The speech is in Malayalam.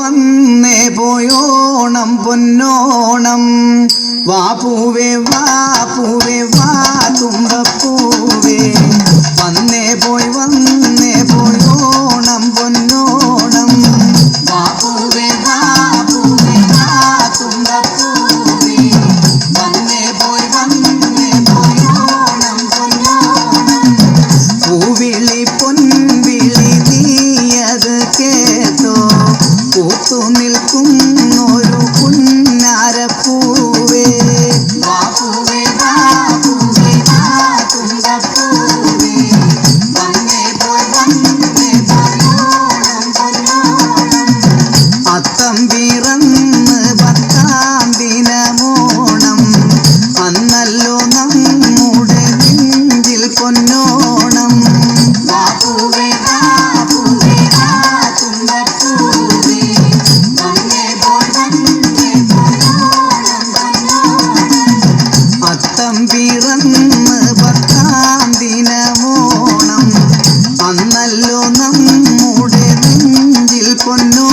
വന്നേ പോയോണം പൊന്നോണം. വാ പൂവേ വാ പൂവേ വാ പൂത്തു നിൽക്കുന്നൊരു പുന്നാരപ്പൂവേ. വാ പൂവേ വാ പൂവേ വാ തുമ്പപ്പൂവേ വന്നേ പോയി വന്നേ പോയോണം പൊന്നോണം. അത്തം പിറന്ന് പത്താം ദിനമോണം. അന്നല്ലോ നമ്മുടെ നെഞ്ചിൽ പൊന്നോണം. അത്തം പിറന്ന് പത്താം ദിനമോണം അന്നല്ലോ നമ്മുടെ നെഞ്ചിൽ പൊന്നോണം